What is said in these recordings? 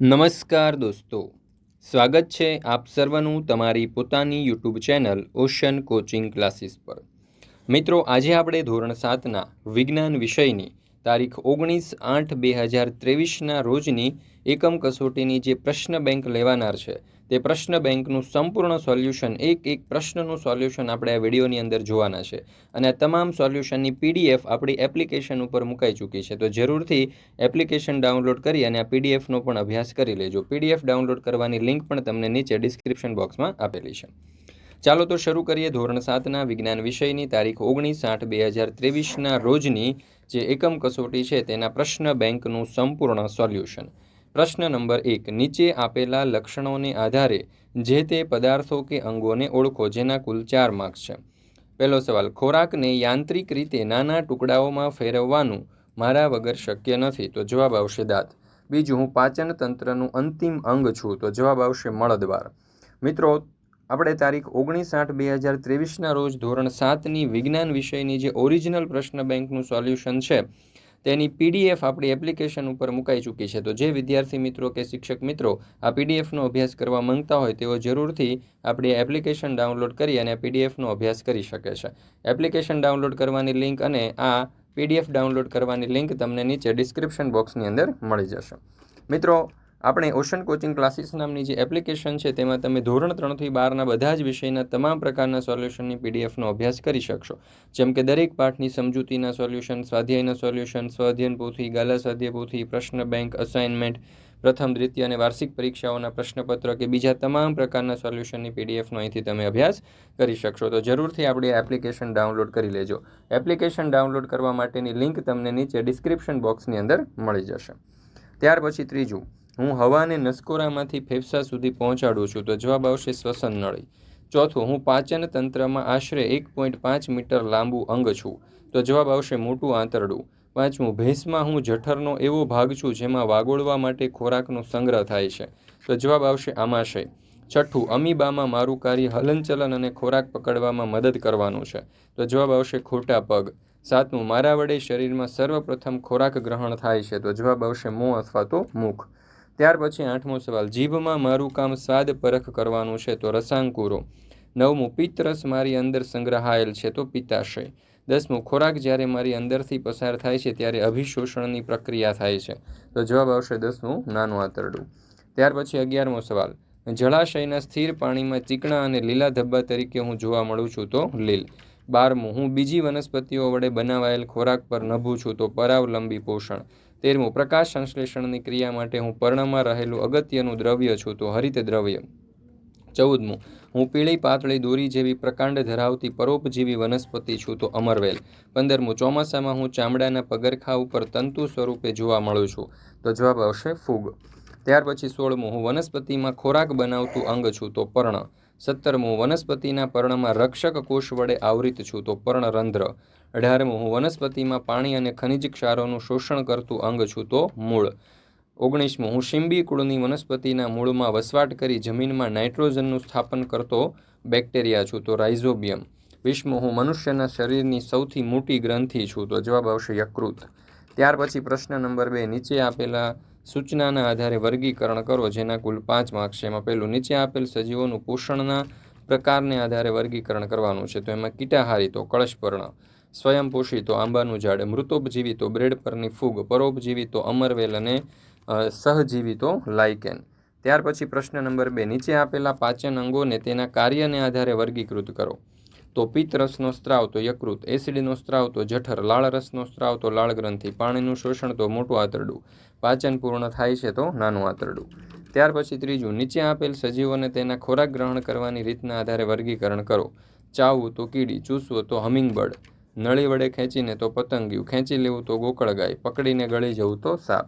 નમસ્કાર દોસ્તો. સ્વાગત છે આપ સર્વનું તમારી પોતાની YouTube channel ocean coaching classes પર. મિત્રો, આજે આપણે ધોરણ સાતના વિજ્ઞાન વિષયની તારીખ ઓગણીસ આઠ બે હજાર ત્રેવીસના રોજની એકમ કસોટીની જે પ્રશ્ન બેંક લેવાનાર છે, તે પ્રશ્ન બેંકનું સંપૂર્ણ સોલ્યુશન, એક એક પ્રશ્નનું સોલ્યુશન આપણે આ વિડીયોની અંદર જોવાના છે. અને આ તમામ સોલ્યુશનની પીડીએફ આપણી એપ્લિકેશન ઉપર મુકાઈ ચૂકી છે. તો જરૂરથી એપ્લિકેશન ડાઉનલોડ કરી અને આ પીડીએફનો પણ અભ્યાસ કરી લેજો. પીડીએફ ડાઉનલોડ કરવાની લિંક પણ તમને નીચે ડિસ્ક્રિપ્શન બોક્સમાં આપેલી છે. ચાલો તો શરૂ કરીએ ધોરણ સાતના વિજ્ઞાન વિષયની તારીખ ઓગણીસ આઠ બે હજાર ત્રેવીસના રોજની જે એકમ કસોટી છે તેના પ્રશ્ન બેંકનું સંપૂર્ણ સોલ્યુશન. પ્રશ્ન નંબર એક, નીચે આપેલા લક્ષણોને આધારે જે તે પદાર્થો કે અંગોને ઓળખો જેના કુલ ચાર માર્ક્સ છે. પહેલો સવાલ, ખોરાકને યાંત્રિક રીતે નાના ટુકડાઓમાં ફેરવવાનું મારા વગર શક્ય નથી, તો જવાબ આવશે દાંત. બીજું, હું પાચન તંત્રનું અંતિમ અંગ છું, તો જવાબ આવશે મળદવાર મિત્રો આપણે તારીખ ઓગણીસ આઠ બે હજાર ત્રેવીસના રોજ ધોરણ સાતની વિજ્ઞાન વિષયની જે ઓરિજિનલ પ્રશ્ન બેંકનું સોલ્યુશન છે, તેની પીડીએફ આપણી એપ્લિકેશન ઉપર મુકાઈ ચૂકી છે. તો જે વિદ્યાર્થી મિત્રો કે શિક્ષક મિત્રો આ પીડીએફનો અભ્યાસ કરવા માંગતા હોય તેઓ જરૂરથી આપણી એપ્લિકેશન ડાઉનલોડ કરી અને પીડીએફનો અભ્યાસ કરી શકે છે. એપ્લિકેશન ડાઉનલોડ કરવાની લિંક અને આ પીડીએફ ડાઉનલોડ કરવાની લિંક તમને નીચે ડિસ્ક્રિપ્શન બોક્સની અંદર મળી જશે. મિત્રો આપણે ઓશન કોચિંગ ક્લાસીસ નામની જે એપ્લિકેશન છે, તેમાં તમે ધોરણ ત્રણથી બારના બધા જ વિષયના તમામ પ્રકારના સોલ્યુશનની પીડીએફનો અભ્યાસ કરી શકશો. જેમ કે દરેક પાઠની સમજૂતીના સોલ્યુશન, સ્વાધ્યાયના સોલ્યુશન સ્વાધ્યન પોથી, ગાલા સ્વાધ્યાય પોથી, પ્રશ્ન બેંક, અસાઇનમેન્ટ, પ્રથમ, દ્વિતીય અને વાર્ષિક પરીક્ષાઓના પ્રશ્નપત્ર કે બીજા તમામ પ્રકારના સોલ્યુશનની પીડીએફનો અહીંથી તમે અભ્યાસ કરી શકશો. તો જરૂરથી આપણી એપ્લિકેશન ડાઉનલોડ કરી લેજો. એપ્લિકેશન ડાઉનલોડ કરવા માટેની લિંક તમને નીચે ડિસ્ક્રિપ્શન બોક્સની અંદર મળી જશે. ત્યાર પછી ત્રીજું હું હવાને નસકોરામાંથી ફેફસા સુધી પહોંચાડું છું, તો જવાબ આવશે શ્વસન નળી ચોથું, હું પાચન તંત્રમાં આશરે એક પોઈન્ટ પાંચ મીટર લાંબુ અંગ છું, તો જવાબ આવશે મોટું આંતરડું. પાંચમું, ભેંસમાં હું જઠરનો એવો ભાગ છું જેમાં વાગોળવા માટે ખોરાકનો સંગ્રહ થાય છે, તો જવાબ આવશે આમાશય છઠ્ઠું, અમીબામાં મારું કાર્ય હલનચલન અને ખોરાક પકડવામાં મદદ કરવાનું છે, તો જવાબ આવશે ખોટા પગ. સાતમું, મારા વડે શરીરમાં સર્વપ્રથમ ખોરાક ગ્રહણ થાય છે, તો જવાબ આવશે મોં અથવા તો મુખ. ત્યાર પછી આઠમો સવાલ, જીભમાં મારું કામ સ્વાદ પરખ કરવાનું છે તો રસાંકુરો નવમું પિત્તરસ મારી અંદર સંગ્રહાયેલ છે તો પિત્તાશય. દસમું, ખોરાક જ્યારે મારી અંદરથી પસાર થાય છે ત્યારે અભિશોષણની પ્રક્રિયા થાય છે. તો જવાબ આવશે દસમું, નાનું આંતરડું. ત્યાર પછી અગિયારમો સવાલ, જળાશયના સ્થિર પાણીમાં ચીકણા અને લીલા ધબ્બા તરીકે હું જોવા મળું છું તો લીલ. બારમું, હું બીજી વનસ્પતિઓ વડે બનાવાયેલ ખોરાક પર નભું છું તો પરાવલંબી પોષણ. તેરમું, પ્રકાશ સંશ્લેષણની ક્રિયા માટે હું પર્ણમાં રહેલું અગત્યનું દ્રવ્ય છું તો હરિત દ્રવ્ય. ચૌદમું, હું પીળી પાતળી દોરી જેવી પ્રકાંડ ધરાવતી પરોપજીવી વનસ્પતિ છું તો અમરવેલ. પંદરમું, ચોમાસામાં હું ચામડાના પગરખા ઉપર તંતુ સ્વરૂપે જોવા મળું છું. તો જવાબ આવશે ફૂગ. ત્યાર પછી સોળમું, હું વનસ્પતિમાં ખોરાક બનાવતું અંગ છું તો પર્ણ. સત્તરમું વનસ્પતિના પર્ણમાં રક્ષક કોષ વડે આવૃત છું તો પર્ણરંધ્ર. અઢારમું હું વનસ્પતિમાં પાણી અને ખનિજ ક્ષારોનું શોષણ કરતું અંગ છું તો મૂળ. ઓગણીસમું, હું શિંબી કુળની વનસ્પતિના મૂળમાં વસવાટ કરી જમીનમાં નાઇટ્રોજનનું સ્થાપન કરતો બેક્ટેરિયા છું તો રાઇઝોબિયમ. વીસમું, હું મનુષ્યના શરીરની સૌથી મોટી ગ્રંથિ છું તો જવાબ આવશે યકૃત. ત્યાર પછી પ્રશ્ન નંબર બે, નીચે આપેલા સૂચનાના આધારે વર્ગીકરણ કરો જેના કુલ પાંચ માર્ક્સ છે. એમાં પહેલું, નીચે આપેલ સજીવોનું પોષણના પ્રકારને આધારે વર્ગીકરણ કરવાનું છે. તો એમાં કીટાહારી, તો કળશપર્ણ. સ્વયંપોષી તો આંબાનું ઝાડ મૃતોપજીવી તો બ્રેડ પરની ફૂગ પરોપજીવી તો અમરવેલ અને સહજીવી તો લાઇકેન ત્યાર પછી પ્રશ્ન નંબર બે, નીચે આપેલા પાચન અંગોને તેના કાર્યને આધારે વર્ગીકૃત કરો. તો પિત્ત રસનો સ્ત્રાવ તો યકૃત, એસિડનો સ્ત્રાવ તો જઠર લાળ રસનો સ્ત્રાવ તો લાળ ગ્રંથિ પાણીનું શોષણ તો મોટું આંતરડું, પાચન પૂર્ણ થાય છે તો નાનું આંતરડું. ત્યાર પછી ત્રીજું, નીચે આપેલ સજીવોને તેના ખોરાક ગ્રહણ કરવાની રીતના આધારે વર્ગીકરણ કરો. ચાવવું તો કીડી, ચૂસવું તો હમિંગબર્ડ નળી વડે ખેંચીને તો પતંગિયું ખેંચી લેવું તો ગોકળ ગાય, પકડીને ગળી જવું તો સાપ.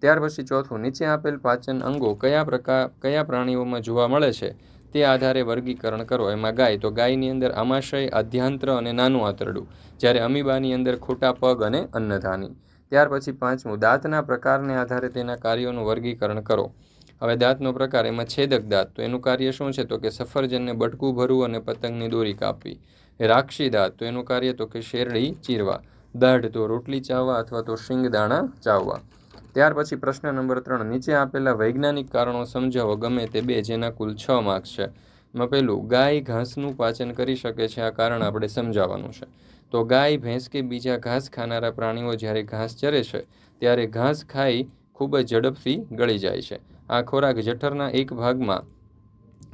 ત્યાર પછી ચોથું, નીચે આપેલ પાચન અંગો કયા પ્રકાર, કયા પ્રાણીઓમાં જોવા મળે છે? તે આધારે વર્ગીકરણ કરો. એમાં ગાય, તો ગાયની અંદર આમાશય આધ્યાંત્ર અને નાનું આંતરડું, જ્યારે અમીબાની અંદર ખોટા પગ અને અન્નધાની. ત્યાર પછી પાંચમું, દાંતના પ્રકારને આધારે તેના કાર્યોનું વર્ગીકરણ કરો. હવે દાંતનો પ્રકાર, એમાં છેદક દાંત. તો એનું કાર્ય શું છે? તો કે સફરજનને બટકું ભરવું અને પતંગની દોરી કાપવી. દાંત, તો એનું કાર્ય તો કે શેરડી ચીરવા, દાઢ તો રોટલી ચાવવા અથવા તો શિંગ દાણા ચાવવા. ત્યાર પછી પ્રશ્ન નંબર ત્રણ, નીચે આપેલા વૈજ્ઞાનિક કારણો સમજાવો ગમે તે બે, જેના કુલ છ માર્ક્સ છે. એમાં પહેલું, ગાય ઘાસનું પાચન કરી શકે છે, આ કારણ આપણે સમજાવવાનું છે. તો ગાય ભેંસ કે બીજા ઘાસ ખાનારા પ્રાણીઓ જ્યારે ઘાસ ચરે છે, ત્યારે ઘાસ ખાઈ ખૂબ જ ઝડપથી ગળી જાય છે. આ ખોરાક જઠરના એક ભાગમાં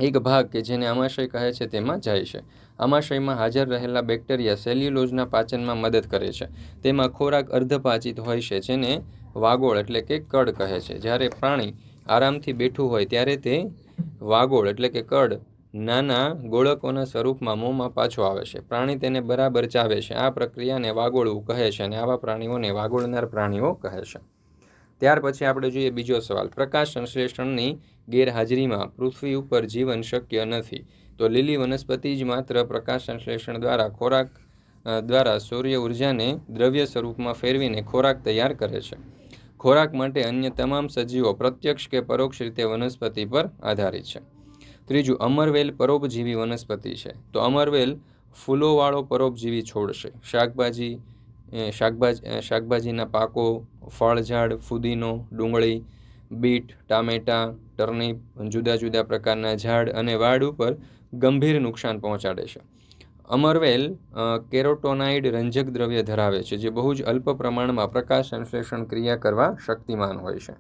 એક ભાગ કે જેને આમાશય કહે છે તેમાં જાય છે. આમાશયમાં હાજર રહેલા બેક્ટેરિયા સેલ્યુલોઝના પાચનમાં મદદ કરે છે. તેમાં ખોરાક અર્ધપાચિત હોય છે, જેને વાગોળ એટલે કે કડ કહે છે. જ્યારે પ્રાણી આરામથી બેઠું હોય ત્યારે તે વાગોળ એટલે કે કડ નાના ગોળકોના સ્વરૂપમાં મોંમાં પાછો આવે છે. પ્રાણી તેને બરાબર ચાવે છે. આ પ્રક્રિયાને વાગોળવું કહે છે અને આવા પ્રાણીઓને વાગોળનાર પ્રાણીઓ કહે છે. ત્યાર પછી આપણે જોઈએ બીજો સવાલ. પ્રકાશ સંશ્લેષણની ગેરહાજરીમાં પૃથ્વી ઉપર જીવન શક્ય નથી. તો લીલી વનસ્પતિ જ માત્ર પ્રકાશ સંશ્લેષણ દ્વારા ખોરાક દ્વારા સૂર્ય ઉર્જાને દ્રવ્ય સ્વરૂપમાં ફેરવીને ખોરાક તૈયાર કરે છે. ખોરાક માટે અન્ય તમામ સજીવો પ્રત્યક્ષ કે પરોક્ષ રીતે વનસ્પતિ પર આધારિત છે. ત્રીજું, અમરવેલ પરોપજીવી વનસ્પતિ છે. તો અમરવેલ ફૂલોવાળો પરોપજીવી છોડ છે શાકભાજી શાકભાજી શાકભાજીના પાકો, ફળઝાડ, ફુદીનો, ડુંગળી, બીટ, ટામેટાં, ટર્નિપ, જુદા જુદા પ્રકારના ઝાડ અને વાડ ઉપર ગંભીર નુકસાન પહોંચાડે છે. અમરવેલ કેરોટોનાઇડ રંજક દ્રવ્ય ધરાવે છે, જે બહુ જ અલ્પ પ્રમાણમાં પ્રકાશ સંશ્લેષણ ક્રિયા કરવા શક્તિમાન હોય છે.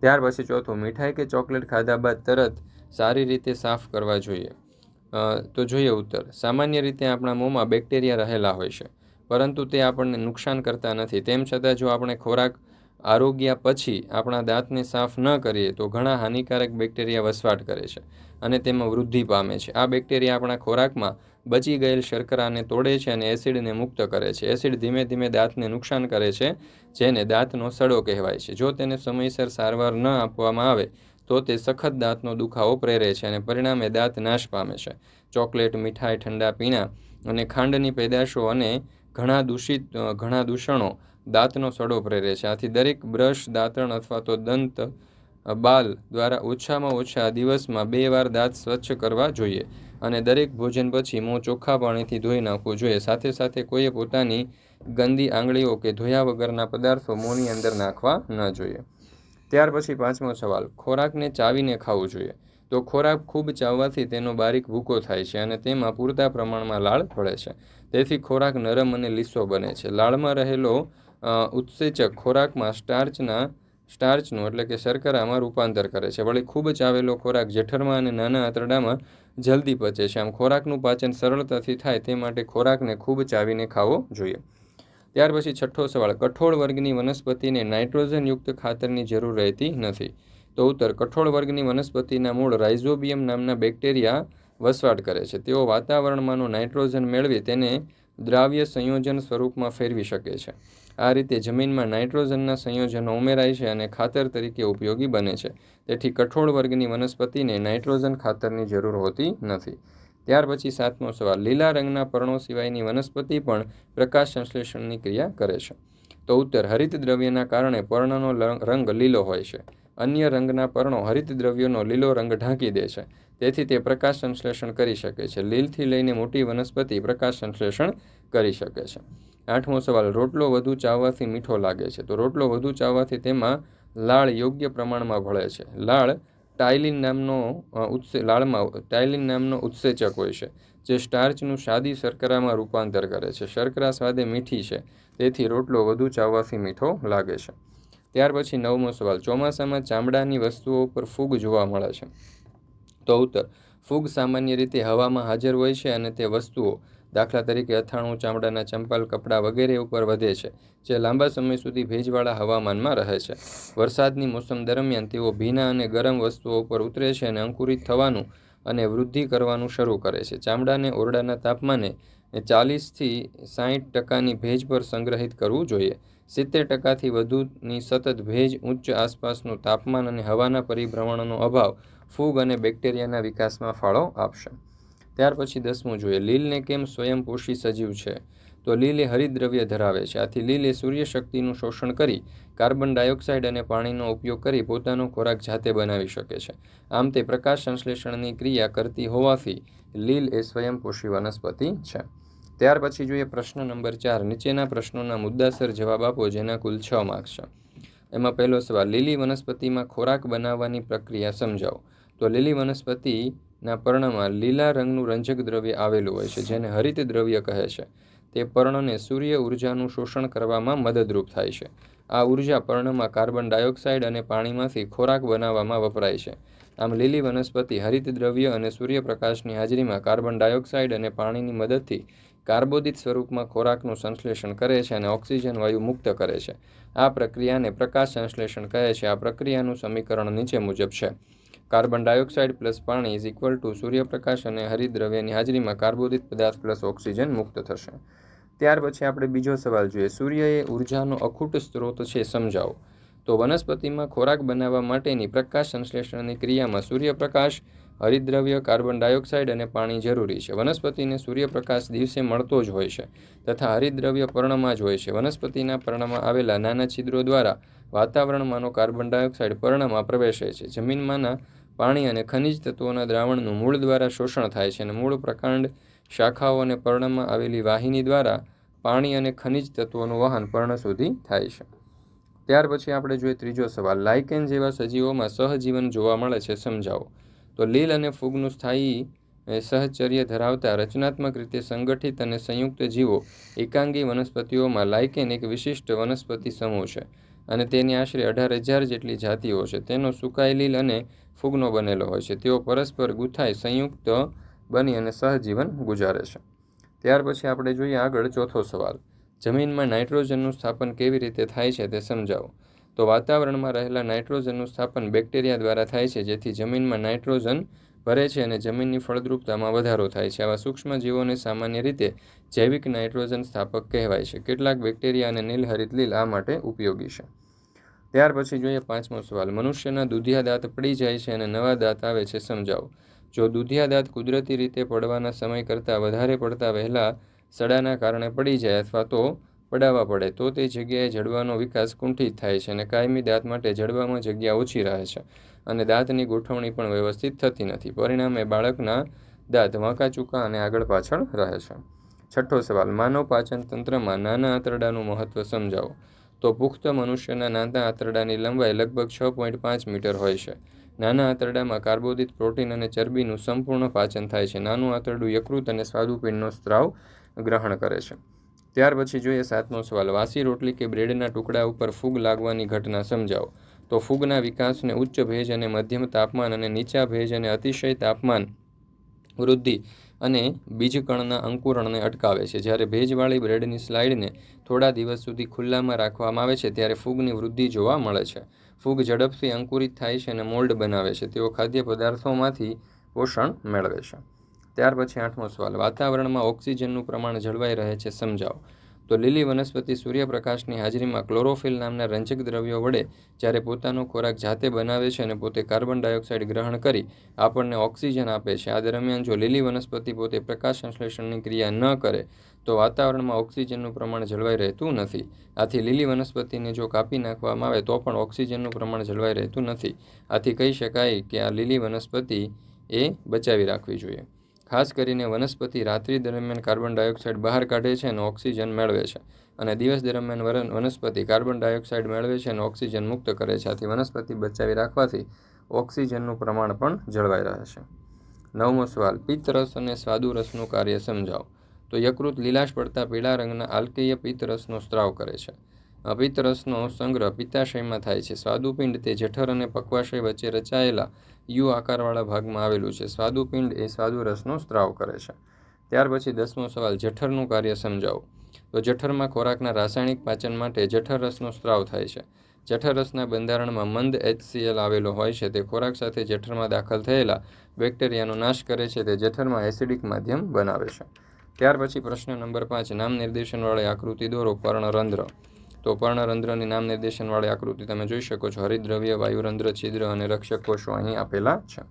ત્યાર પછી ચોથું, મીઠાઈ કે ચોકલેટ ખાધા બાદ તરત સારી રીતે સાફ કરવા જોઈએ. તો જોઈએ ઉત્તર. સામાન્ય રીતે આપણા મોંમાં બેક્ટેરિયા રહેલા હોય છે. પરંતુ તે આપણને નુકસાન કરતા નથી. તેમ છતાં જો આપણે ખોરાક આરોગ્યા પછી આપણા દાંતને સાફ ન કરીએ, તો ઘણા હાનિકારક બેક્ટેરિયા વસવાટ કરે છે અને તેમાં વૃદ્ધિ પામે છે. આ બેક્ટેરિયા આપણા ખોરાકમાં બચી ગયેલ શર્કરાને તોડે છે અને એસિડને મુક્ત કરે છે. એસિડ ધીમે ધીમે દાંતને નુકસાન કરે છે, જેને દાંતનો સડો કહેવાય છે. જો તેને સમયસર સારવાર ન આપવામાં આવે, તો તે સખત દાંતનો દુખાવો પ્રેરે છે અને પરિણામે દાંત નાશ પામે છે. ચોકલેટ, મીઠાઈ, ઠંડા પીણા અને ખાંડની પેદાશો અને ઘણા દૂષિત ઘણા દૂષણો દાંતનો સડો પ્રેરે છે. આથી દરેક બ્રશ, દાંતણ અથવા તો દંત બાલ દ્વારા ઓછામાં ઓછા દિવસમાં બે વાર દાંત સ્વચ્છ કરવા જોઈએ અને દરેક ભોજન પછી મોં ચોખ્ખા પાણીથી ધોઈ નાખવું જોઈએ. સાથે સાથે કોઈએ પોતાની ગંદી આંગળીઓ કે ધોયા વગરના પદાર્થો મોંની અંદર નાખવા ન જોઈએ. ત્યાર પછી પાંચમો સવાલ, ખોરાકને ચાવીને ખાવું જોઈએ. તો ખોરાક ખૂબ ચાવવાથી તેનો બારીક ભૂકો થાય છે અને તેમાં પૂરતા પ્રમાણમાં લાળ પડે છે. તેથી ખોરાક નરમ અને લીસો બને છે. લાળમાં રહેલો ઉત્સેચક ખોરાકમાં સ્ટાર્ચના, સ્ટાર્ચનું એટલે કે શર્કરામાં રૂપાંતર કરે છે. વળી ખૂબ જ આવેલો ખોરાક જઠરમાં અને નાના આંતરડામાં જલ્દી પચે છે. આમ ખોરાકનું પાચન સરળતાથી થાય તે માટે ખોરાકને ખૂબ ચાવીને ખાવો જોઈએ. ત્યાર પછી છઠ્ઠો સવાલ, કઠોળ વર્ગની વનસ્પતિને નાઇટ્રોજનયુક્ત ખાતરની જરૂર રહેતી નથી. તો ઉત્તર, કઠોળ વર્ગની વનસ્પતિના મૂળ રાઇઝોબિયમ નામના બેક્ટેરિયા વસવાટ કરે છે. તેઓ વાતાવરણમાંનું નાઇટ્રોજન મેળવી તેને દ્રાવ્ય સંયોજન સ્વરૂપમાં ફેરવી શકે છે. આ રીતે જમીનમાં નાઇટ્રોજનના સંયોજનો ઉમેરાય છે અને ખાતર તરીકે ઉપયોગી બને છે. તેથી કઠોળ વર્ગની વનસ્પતિને નાઇટ્રોજન ખાતરની જરૂર હોતી નથી. ત્યાર પછી સાતમો સવાલ, લીલા રંગના પર્ણો સિવાયની વનસ્પતિ પણ પ્રકાશ સંશ્લેષણની ક્રિયા કરે છે. તો ઉત્તર, હરિત દ્રવ્યના કારણે પર્ણનો રંગ લીલો હોય છે. અન્ય રંગના પર્ણો હરિત દ્રવ્યોનો લીલો રંગ ઢાંકી દે છે. તેથી તે પ્રકાશ સંશ્લેષણ કરી શકે છે. લીલથી લઈને મોટી વનસ્પતિ પ્રકાશ સંશ્લેષણ કરી શકે છે. આઠમો સવાલ, રોટલો વધુ ચાવવાથી મીઠો લાગે છે. તો રોટલો વધુ ચાવવાથી તેમાં લાળ યોગ્ય પ્રમાણમાં ભળે છે. લાળ ટાઇલિન નામનો ઉત્સે, લાળમાં, ટાઇલિન નામનો ઉત્સેચક હોય છે, જે સ્ટાર્ચનું સાદી શર્કરામાં રૂપાંતર કરે છે. શર્કરા સ્વાદે મીઠી છે, તેથી રોટલો વધુ ચાવવાથી મીઠો લાગે છે. ત્યાર પછી નવમો સવાલ, ચોમાસામાં ચામડાની વસ્તુઓ પર ફૂગ જોવા મળે છે. ઉત્તર ફૂગ સામાન્ય રીતે હવામાં હાજર હોય છે અને તે વસ્તુઓ દાખલા તરીકે અથાણું, ચામડાના ચંપલ, કપડાં વગેરે ઉપર વધે છે, જે લાંબા સમય સુધી ભેજવાળા હવામાનમાં રહે છે. વરસાદની મોસમ દરમિયાન તેઓ ભીના અને ગરમ વસ્તુઓ ઉપર ઉતરે છે અને અંકુરિત થવાનું અને વૃદ્ધિ કરવાનું શરૂ કરે છે. ચામડાને ઓરડાના તાપમાને ચાલીસથી સાહીઠ ટકાની ભેજ પર સંગ્રહિત કરવું જોઈએ. સિત્તેર ટકાથી વધુની સતત ભેજ ઉચ્ચ આસપાસનું તાપમાન અને હવાના પરિભ્રમણનો અભાવ ફૂગ અને બેક્ટેરિયાના વિકાસમાં ફાળો આપશે. ત્યાર પછી દસમું જોઈએ. લીલને કેમ સ્વયંપોષી સજીવ છે? તો લીલ એ હરિદ્રવ્ય ધરાવે છે. આથી લીલ એ સૂર્યશક્તિનું શોષણ કરી કાર્બન ડાયોક્સાઇડ અને પાણીનો ઉપયોગ કરી પોતાનો ખોરાક જાતે બનાવી શકે છે. આમ તે પ્રકાશ સંશ્લેષણની ક્રિયા કરતી હોવાથી લીલ એ સ્વયંપોષી વનસ્પતિ છે. ત્યાર પછી જોઈએ પ્રશ્ન નંબર ચાર. નીચેના પ્રશ્નોના મુદ્દાસર જવાબ આપો, જેના કુલ છ માર્ક્સ છે. એમાં પહેલો સવાલ, લીલી વનસ્પતિમાં ખોરાક બનાવવાની પ્રક્રિયા સમજાવો. તો લીલી વનસ્પતિના પર્ણમાં લીલા રંગનું રંજક દ્રવ્ય આવેલું હોય છે, જેને હરિત દ્રવ્ય કહે છે. તે પર્ણને સૂર્ય ઉર્જાનું શોષણ કરવામાં મદદરૂપ થાય છે. આ ઊર્જા પર્ણમાં કાર્બન ડાયોક્સાઇડ અને પાણીમાંથી ખોરાક બનાવવામાં વપરાય છે. આમ લીલી વનસ્પતિ હરિત દ્રવ્ય અને સૂર્યપ્રકાશની હાજરીમાં કાર્બન ડાયોક્સાઇડ અને પાણીની મદદથી કાર્બોદિત સ્વરૂપમાં ખોરાકનું સંશ્લેષણ કરે છે અને ઓક્સિજન વાયુ મુક્ત કરે છે. આ પ્રક્રિયાને પ્રકાશ સંશ્લેષણ કહે છે. આ પ્રક્રિયાનું સમીકરણ નીચે મુજબ છે. કાર્બન ડાયોક્સાઇડ પ્લસ પાણી ઇઝ ઇક્વલ ટુ સૂર્યપ્રકાશ અને હરિદ્રવ્યની હાજરીમાં કાર્બોદિત પદાર્થ પ્લસ ઓક્સિજન મુક્ત થશે. ત્યાર પછી આપણે બીજો સવાલ જોઈએ. સૂર્ય એ ઉર્જાનો અખૂટ સ્ત્રોત છે સમજાવો. તો વનસ્પતિમાં ખોરાક બનાવવા માટેની પ્રકાશ સંશ્લેષણની ક્રિયામાં સૂર્યપ્રકાશ હરિદ્રવ્ય, કાર્બન ડાયોક્સાઇડ અને પાણી જરૂરી છે. વનસ્પતિને સૂર્યપ્રકાશ દિવસે મળતો જ હોય છે તથા હરિદ્રવ્ય પર્ણમાં જ હોય છે. વનસ્પતિના પર્ણમાં આવેલા નાના છિદ્રો દ્વારા વાતાવરણમાંનો કાર્બન ડાયોક્સાઇડ પર્ણમાં પ્રવેશે છે. જમીનમાંના પાણી અને ખનિજ તત્વોના દ્રાવણનું મૂળ દ્વારા શોષણ થાય છે અને મૂળ પ્રકાંડ શાખાઓ અને પર્ણમાં આવેલી વાહિની દ્વારા પાણી અને ખનિજ તત્વોનું વહન પર્ણ સુધી થાય છે. ત્યાર પછી આપણે જોઈએ ત્રીજો સવાલ. લાઇકેન જેવા સજીવોમાં સહજીવન જોવા મળે છે. સમજાવો. તો લીલ અને ફૂગનું સ્થાયી સહચર્ય ધરાવતા રચનાત્મક રીતે સંગઠિત અને સંયુક્ત જીવો એકાંગી વનસ્પતિઓમાં લાઇકેન એક વિશિષ્ટ વનસ્પતિ સમૂહ છે અને તેની આશરે અઢાર હજાર જેટલી જાતિઓ છે. તેનો સુકાઈ લીલ અને ફૂગનો બનેલો હોય છે. તેઓ પરસ્પર ગુથાઈ સંયુક્ત બની અને સહજીવન ગુજારે છે. ત્યાર પછી આપણે જોઈએ આગળ ચોથો સવાલ. જમીનમાં નાઇટ્રોજનનું સ્થાપન કેવી રીતે થાય છે તે સમજાવો. તો વાતાવરણમાં રહેલા નાઇટ્રોજનનું સ્થાપન બેક્ટેરિયા દ્વારા થાય છે, જેથી જમીનમાં નાઇટ્રોજન ભરે છે અને જમીનની ફળદ્રુપતામાં વધારો થાય છે. આવા સૂક્ષ્મ જીવોને સામાન્ય રીતે જૈવિક નાઇટ્રોજન સ્થાપક કહેવાય છે. કેટલાક બેક્ટેરિયા અને નીલહરિત લીલ આ માટે ઉપયોગી છે. ત્યાર પછી જોઈએ પાંચમો સવાલ. મનુષ્યના દૂધિયા દાંત પડી જાય છે અને નવા દાંત આવે છે, સમજાવો. જો દૂધિયા દાંત કુદરતી રીતે પડવાના સમય કરતાં વધારે પડતા વહેલા સડાના કારણે પડી જાય અથવા તો પડાવવા પડે, તો તે જગ્યાએ જડવાનો વિકાસ કુંઠિત થાય છે અને કાયમી દાંત માટે જડવામાં જગ્યા ઓછી રહે છે અને દાંતની ગોઠવણી પણ વ્યવસ્થિત થતી નથી. પરિણામે બાળકના દાંત વાંકા ચૂકા અને આગળ પાછળ રહે છે. છઠ્ઠો સવાલ, માનવ પાચન તંત્રમાં નાના આંતરડાનું મહત્વ સમજાવો. તો પુખ્ત મનુષ્યના નાના આંતરડાની લંબાઈ લગભગ છ પોઈન્ટ પાંચ મીટર હોય છે. નાના આંતરડામાં કાર્બોદિત પ્રોટીન અને ચરબીનું સંપૂર્ણ પાચન થાય છે. નાનું આંતરડું યકૃત અને સ્વાદુપિંડનો સ્ત્રાવ ગ્રહણ કરે છે. ત્યાર પછી જોઈએ સાતમો સવાલ. વાસી રોટલી કે બ્રેડના ટુકડા ઉપર ફૂગ લાગવાની ઘટના સમજાવો. તો ફૂગના વિકાસને ઉચ્ચ ભેજ અને મધ્યમ તાપમાન અને નીચા ભેજ અને અતિશય તાપમાન વૃદ્ધિ અને બીજકણના અંકુરણને અટકાવે છે. જ્યારે ભેજવાળી બ્રેડની સ્લાઇડને થોડા દિવસ સુધી ખુલ્લામાં રાખવામાં આવે છે, ત્યારે ફૂગની વૃદ્ધિ જોવા મળે છે. ફૂગ ઝડપથી અંકુરિત થાય છે અને મોલ્ડ બનાવે છે. તેઓ ખાદ્ય પદાર્થોમાંથી પોષણ મેળવે છે. ત્યાર પછી આઠમો સવાલ, વાતાવરણમાં ઓક્સિજનનું પ્રમાણ જળવાઈ રહે છે, સમજાવો. તો લીલી વનસ્પતિ સૂર્યપ્રકાશની હાજરીમાં ક્લોરોફિલ નામના રંજક દ્રવ્યો વડે જ્યારે પોતાનો ખોરાક જાતે બનાવે છે અને પોતે કાર્બન ડાયોક્સાઇડ ગ્રહણ કરી આપણને ઓક્સિજન આપે છે. આ દરમિયાન જો લીલી વનસ્પતિ પોતે પ્રકાશ સંશ્લેષણની ક્રિયા ન કરે, તો વાતાવરણમાં ઓક્સિજનનું પ્રમાણ જળવાઈ રહેતું નથી. આથી લીલી વનસ્પતિને જો કાપી નાખવામાં આવે, તો પણ ઓક્સિજનનું પ્રમાણ જળવાઈ રહેતું નથી. આથી કહી શકાય કે આ લીલી વનસ્પતિ એ બચાવી રાખવી જોઈએ. ખાસ કરીને વનસ્પતિ રાત્રિ દરમિયાન કાર્બન ડાયોક્સાઇડ બહાર કાઢે છે અને ઓક્સિજન મેળવે છે. અને દિવસ દરમિયાન વનસ્પતિ કાર્બન ડાયોક્સાઇડ મેળવે છે અને ઓક્સિજન મુક્ત કરે છે. આથી વનસ્પતિ બચાવી રાખવાથી ઓક્સિજનનું પ્રમાણ પણ જળવાઈ રહે છે. નવમો સવાલ, પિત્તરસ અને સ્વાદુરસનું કાર્ય સમજાવો. તો યકૃત લીલાશ પડતા પીળા રંગના આલ્કીય પિત્તરસનો સ્ત્રાવ કરે છે. પિત્તરસનો સંગ્રહ પિત્તાશયમાં થાય છે. સ્વાદુપિંડ તે જઠર અને પક્વાશય વચ્ચે રચાયેલા યુ આકારવાળા ભાગમાં આવેલું છે. સ્વાદુપિંડ એ સ્વાદુરસનો સ્ત્રાવ કરે છે. ત્યાર પછી દસમો સવાલ, જઠરનું કાર્ય સમજાવો. તો જઠરમાં ખોરાકના રાસાયણિક પાચન માટે જઠર રસનો સ્ત્રાવ થાય છે. જઠર રસના બંધારણમાં મંદ એચસીએલ આવેલો હોય છે. તે ખોરાક સાથે જઠરમાં દાખલ થયેલા બેક્ટેરિયાનો નાશ કરે છે. તે જઠરમાં એસિડિક માધ્યમ બનાવે છે. ત્યાર પછી પ્રશ્ન નંબર પાંચ, નામ નિર્દેશનવાળી આકૃતિ દોરો, પર્ણરંધ્ર. તો પર્ણરંધ્રની નામ નિર્દેશનવાળી આકૃતિ તમે જોઈ શકો છો. હરિદ્રવ્ય, વાયુરંધ્ર, છિદ્ર અને રક્ષક કોષો અહીં આપેલા છે.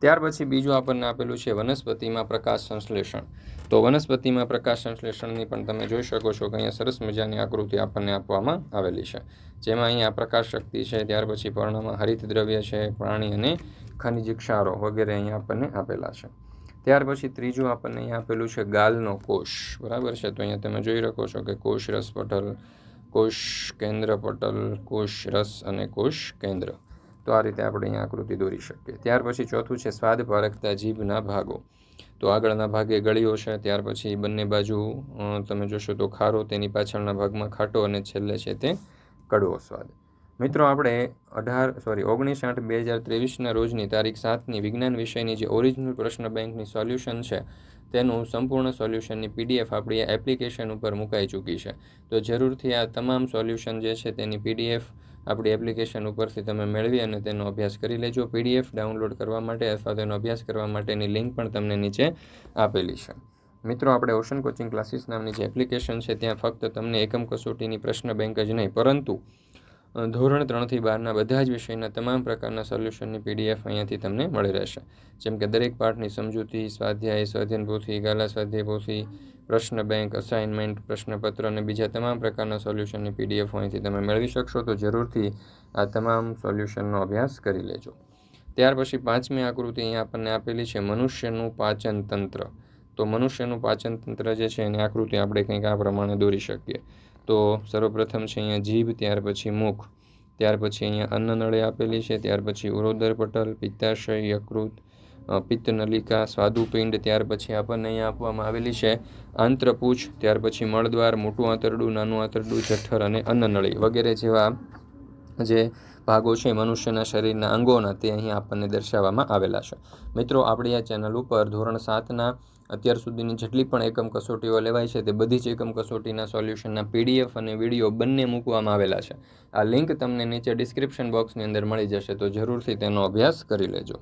ત્યાર પછી બીજું આપણને આપેલું છે વનસ્પતિમાં પ્રકાશ સંશ્લેષણ. તો વનસ્પતિમાં પ્રકાશ સંશ્લેષણની પણ તમે જોઈ શકો છો કે અહીંયા સરસ મજાની આકૃતિ આપણને આપવામાં આવેલી છે. જેમાં અહીંયા પ્રકાશ શક્તિ છે, ત્યાર પછી પર્ણમાં હરિત દ્રવ્ય છે, પ્રાણી અને ખનિજ ક્ષારો વગેરે અહીંયા આપણને આપેલા છે. ત્યાર પછી ત્રીજું આપણને અહીંયા આપેલું છે ગાલનો કોષ. બરાબર છે? તો અહીંયા તમે જોઈ શકો છો કે કોષ રસ પટલ કોષ કેન્દ્ર, પટલ કોષ રસ અને કોષ કેન્દ્ર. તો આ રીતે આપણે અહીંયા આકૃતિ દોરી શકીએ. ત્યાર પછી ચોથું છે સ્વાદ પારખતા જીભના ભાગો. તો આગળના ભાગે ગળીઓ છે, ત્યાર પછી બંને બાજુ તમે જોશો તો ખારો, તેની પાછળના ભાગમાં ખાટો અને છેલ્લે છે તે કડવો સ્વાદ. મિત્રો, આપણે અઢાર સોરી ઓગણીસ આઠ બે હજાર ત્રેવીસના રોજની તારીખ સાતની વિજ્ઞાન વિષયની જે ઓરિજિનલ પ્રશ્ન બેંકની સોલ્યુશન છે તેનું સંપૂર્ણ સોલ્યુશનની પીડીએફ આપણી એપ્લિકેશન ઉપર મુકાઈ ચૂકી છે. તો જરૂરથી આ તમામ સોલ્યુશન જે છે તેની પીડીએફ આપણી એપ્લિકેશન ઉપરથી તમે મેળવી અને તેનો અભ્યાસ કરી લેજો. પીડીએફ ડાઉનલોડ કરવા માટે અથવા તેનો અભ્યાસ કરવા માટેની લિંક પણ તમને નીચે આપેલી છે. મિત્રો, આપણે ઓશન કોચિંગ ક્લાસીસ નામની જે એપ્લિકેશન છે, ત્યાં ફક્ત તમને એકમ કસોટીની પ્રશ્ન બેંક જ નહીં, પરંતુ ધોરણ ત્રણથી બારના બધા જ વિષયના તમામ પ્રકારના સોલ્યુશનની પીડીએફ અહીંયાથી તમને મળી રહેશે. જેમ કે દરેક પાઠની સમજૂતી, સ્વાધ્યાય સ્વાધ્યાયન પોથી ગાલા સ્વાધ્યાય પોથી પ્રશ્ન બેંક અસાઇનમેન્ટ પ્રશ્નપત્ર અને બીજા તમામ પ્રકારના સોલ્યુશનની પીડીએફ અહીંથી તમે મેળવી શકશો તો જરૂરથી આ તમામ સોલ્યુશનનો અભ્યાસ કરી લેજો. ત્યાર પછી પાંચમી આકૃતિ અહીંયા આપણને આપેલી છે મનુષ્યનું પાચન તંત્ર તો મનુષ્યનું પાચન તંત્ર જે છે એની આકૃતિ આપણે કંઈક આ પ્રમાણે દોરી શકીએ. તો સર્વપ્રથમ છે અહીંયા જીભ, ત્યાર પછી મુખ, ત્યાર પછી અહીંયા અન્નનળી આપેલી છે, ત્યાર પછી ઉરોદર પટલ, પિત્તાશય, યકૃત પિત્તનલિકા પિત્ત નલિકા સ્વાદુપિંડ, ત્યાર પછી આપણને અહીંયા આપવામાં આવેલી છે આંત્રપૂછ, ત્યાર પછી મળદ્વાર, મોટું આંતરડું, નાનું આંતરડું જઠર અને અન્નનળી વગેરે જેવા જે ભાગો છે મનુષ્યના શરીરના અંગોના તે અહીં આપણને દર્શાવવામાં આવેલા છે. મિત્રો, આપણી આ ચેનલ ઉપર ધોરણ સાતના અત્યાર સુધીની જેટલી પણ એકમ કસોટીઓ લેવાય છે તે બધી જ એકમ કસોટીના સોલ્યુશનના પીડીએફ અને વીડિયો બંને મૂકવામાં આવેલા છે. આ લિંક તમને નીચે ડિસ્ક્રિપ્શન બોક્સની અંદર મળી જશે, તો જરૂરથી તેનો અભ્યાસ કરી લેજો.